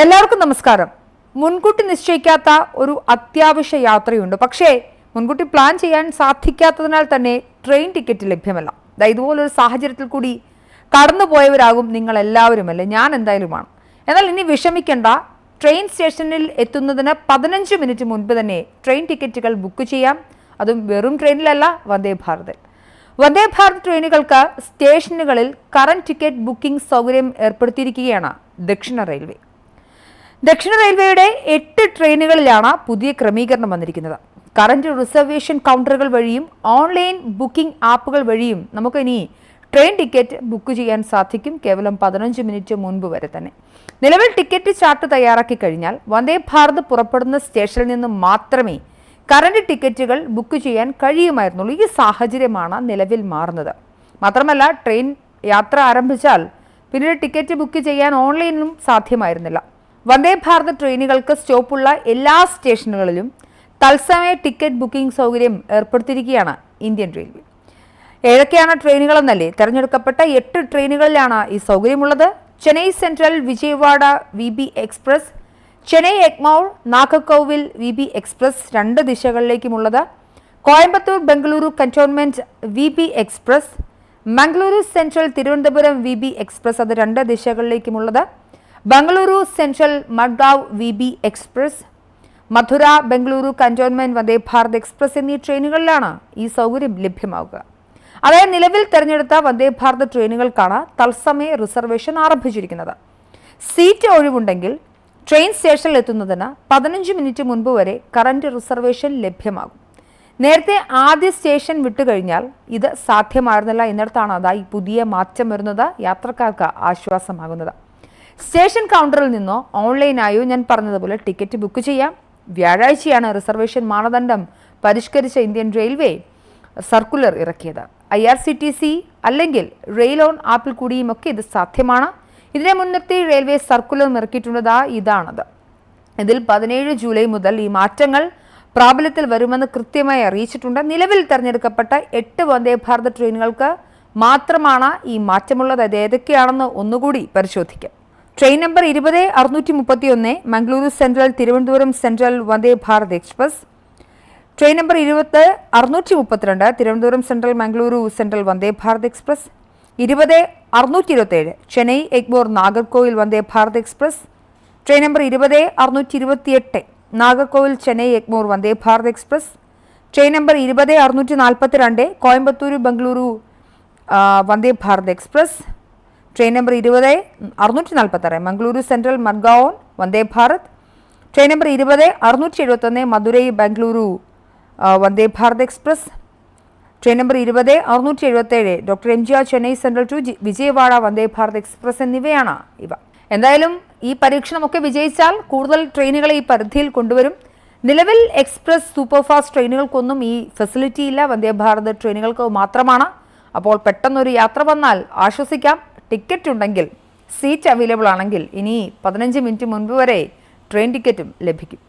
എല്ലാവർക്കും നമസ്കാരം. മുൻകൂട്ടി നിശ്ചയിക്കാത്ത ഒരു അത്യാവശ്യ യാത്രയുണ്ട്. പക്ഷേ മുൻകൂട്ടി പ്ലാൻ ചെയ്യാൻ സാധിക്കാത്തതിനാൽ തന്നെ ട്രെയിൻ ടിക്കറ്റ് ലഭ്യമല്ല. ഇതുപോലൊരു സാഹചര്യത്തിൽ കൂടി കടന്നുപോയവരാകും നിങ്ങൾ എല്ലാവരുമല്ലേ ഞാൻ എന്തായാലുമാണ്. എന്നാൽ ഇനി വിഷമിക്കേണ്ട. ട്രെയിൻ സ്റ്റേഷനിൽ എത്തുന്നതിന് പതിനഞ്ച് മിനിറ്റ് മുൻപ് തന്നെ ട്രെയിൻ ടിക്കറ്റുകൾ ബുക്ക് ചെയ്യാം. അതും വെറും ട്രെയിനിലല്ല വന്ദേ ഭാരതിൽ. വന്ദേ ഭാരത് ട്രെയിനുകൾക്ക് സ്റ്റേഷനുകളിൽ കറന്റ് ടിക്കറ്റ് ബുക്കിംഗ് സൗകര്യം ഏർപ്പെടുത്തിയിരിക്കുകയാണ് ദക്ഷിണ റെയിൽവേ ദക്ഷിണ റെയിൽവേയുടെ എട്ട് ട്രെയിനുകളിലാണ് പുതിയ ക്രമീകരണം വന്നിരിക്കുന്നത്. കറന്റ് റിസർവേഷൻ കൗണ്ടറുകൾ വഴിയും ഓൺലൈൻ ബുക്കിംഗ് ആപ്പുകൾ വഴിയും നമുക്കിനി ട്രെയിൻ ടിക്കറ്റ് ബുക്ക് ചെയ്യാൻ സാധിക്കും കേവലം പതിനഞ്ച് മിനിറ്റ് മുൻപ് വരെ തന്നെ. നിലവിൽ ടിക്കറ്റ് ചാർട്ട് തയ്യാറാക്കി കഴിഞ്ഞാൽ വന്ദേ ഭാരത് പുറപ്പെടുന്ന സ്റ്റേഷനിൽ നിന്ന് മാത്രമേ കറന്റ് ടിക്കറ്റുകൾ ബുക്ക് ചെയ്യാൻ കഴിയുമായിരുന്നുള്ളൂ. ഈ സാഹചര്യമാണ് നിലവിൽ മാറുന്നത്. മാത്രമല്ല ട്രെയിൻ യാത്ര ആരംഭിച്ചാൽ പിന്നീട് ടിക്കറ്റ് ബുക്ക് ചെയ്യാൻ ഓൺലൈനിലും സാധ്യമായിരുന്നില്ല. വന്ദേ ഭാരത് ട്രെയിനുകൾക്ക് സ്റ്റോപ്പുള്ള എല്ലാ സ്റ്റേഷനുകളിലും തത്സമയ ടിക്കറ്റ് ബുക്കിംഗ് സൗകര്യം ഏർപ്പെടുത്തിയിരിക്കുകയാണ് ഇന്ത്യൻ റെയിൽവേ. ഏതൊക്കെയാണ് ട്രെയിനുകളെന്നല്ലേ? തെരഞ്ഞെടുക്കപ്പെട്ട എട്ട് ട്രെയിനുകളിലാണ് ഈ സൗകര്യമുള്ളത്. Chennai central Vijayawada V B express Chennai Egmore Nagercoil V B express രണ്ട് ദിശകളിലേക്കുമുള്ളത്. Coimbatore Bengaluru cantonment V B express Mangaluru central Thiruvananthapuram V B express അത് രണ്ട് ദിശകളിലേക്കുമുള്ളത്. Bengaluru central Madgaon V B express Madurai Bengaluru cantonment Vande Bharat express എന്നീ ട്രെയിനുകളിലാണ് ഈ സൗകര്യം ലഭ്യമാവുക. അതായത് നിലവിൽ തെരഞ്ഞെടുത്ത വന്ദേ ഭാരത് ട്രെയിനുകൾക്കാണ് തത്സമയ റിസർവേഷൻ ആരംഭിച്ചിരിക്കുന്നത്. സീറ്റ് ഒഴിവുണ്ടെങ്കിൽ ട്രെയിൻ സ്റ്റേഷനിൽ എത്തുന്നതിന് പതിനഞ്ച് മിനിറ്റ് മുൻപ് വരെ കറന്റ് റിസർവേഷൻ ലഭ്യമാകും. നേരത്തെ ആദ്യ സ്റ്റേഷൻ വിട്ടുകഴിഞ്ഞാൽ ഇത് സാധ്യമായിരുന്നില്ല എന്നിടത്താണ് അതായി പുതിയ മാറ്റം വരുന്നത്. യാത്രക്കാർക്ക് ആശ്വാസമാകുന്നത്. സ്റ്റേഷൻ കൗണ്ടറിൽ നിന്നോ ഓൺലൈനായോ ഞാൻ പറഞ്ഞതുപോലെ ടിക്കറ്റ് ബുക്ക് ചെയ്യാം. വ്യാഴാഴ്ചയാണ് റിസർവേഷൻ മാനദണ്ഡം പരിഷ്കരിച്ച ഇന്ത്യൻ റെയിൽവേ സർക്കുലർ ഇറക്കിയത്. I R C T C അല്ലെങ്കിൽ റെയിൽ ഓൺ ആപ്പിൽ കൂടിയും ഒക്കെ ഇത് സാധ്യമാണ്. ഇതിനെ മുൻനിർത്തി റെയിൽവേ സർക്കുലർ ഇറക്കിയിട്ടുള്ളത് ഇതാണത്. ഇതിൽ പതിനേഴ് ജൂലൈ മുതൽ ഈ മാറ്റങ്ങൾ പ്രാബല്യത്തിൽ വരുമെന്ന് കൃത്യമായി അറിയിച്ചിട്ടുണ്ട്. നിലവിൽ തെരഞ്ഞെടുക്കപ്പെട്ട എട്ട് വന്ദേ ഭാരത് ട്രെയിനുകൾക്ക് മാത്രമാണ് ഈ മാറ്റമുള്ളത്. അത് ഏതൊക്കെയാണെന്ന് ഒന്നുകൂടി പരിശോധിക്കാം. ട്രെയിൻ നമ്പർ ഇരുപത് അറുന്നൂറ്റി മുപ്പത്തി ഒന്ന് Mangaluru central Thiruvananthapuram central Vande Bharat express train number ഇരുപത് അറുന്നൂറ്റി മുപ്പത്തിരണ്ട് Thiruvananthapuram central Mangaluru central Vande Bharat express ഇരുപത് അറുന്നൂറ്റി ഇരുപത്തേഴ് Chennai Egmore Nagercoil Vande Bharat express train number ഇരുപത് അറുന്നൂറ്റി ഇരുപത്തിയെട്ട് Nagercoil Chennai Egmore Vande Bharat express train number ഇരുപത് അറുന്നൂറ്റി നാൽപ്പത്തിരണ്ട് Coimbatore Bengaluru Vande Bharat express train number ഇരുപത് അറുന്നൂറ്റി നാൽപ്പത്താറ് Mangaluru central Madgaon Vande Bharat. Train number ഇരുപത് അറുന്നൂറ്റി എഴുപത്തൊന്ന് Madurai Bengaluru Vande Bharat express. Train number ഇരുപത് അറുന്നൂറ്റി എഴുപത്തേഴ് doctor M G R Chennai central to Vijayawada Vande Bharat express എന്നിവയാണ് ഇവ. എന്തായാലും ഈ പരീക്ഷണമൊക്കെ വിജയിച്ചാൽ കൂടുതൽ ട്രെയിനുകളെ ഈ പരിധിയിൽ കൊണ്ടുവരും. നിലവിൽ എക്സ്പ്രസ് സൂപ്പർഫാസ്റ്റ് ട്രെയിനുകൾക്കൊന്നും ഈ ഫെസിലിറ്റി ഇല്ല. വന്ദേ ഭാരത് ട്രെയിനുകൾക്ക് മാത്രമാണ്. അപ്പോൾ പെട്ടെന്നൊരു യാത്ര വന്നാൽ ആശ്വസിക്കാം. ടിക്കറ്റ് ഉണ്ടെങ്കിൽ സീറ്റ് അവൈലബിൾ ആണെങ്കിൽ ഇനി പതിനഞ്ച് മിനിറ്റ് മുൻപ് വരെ ട്രെയിൻ ടിക്കറ്റും ലഭിക്കും.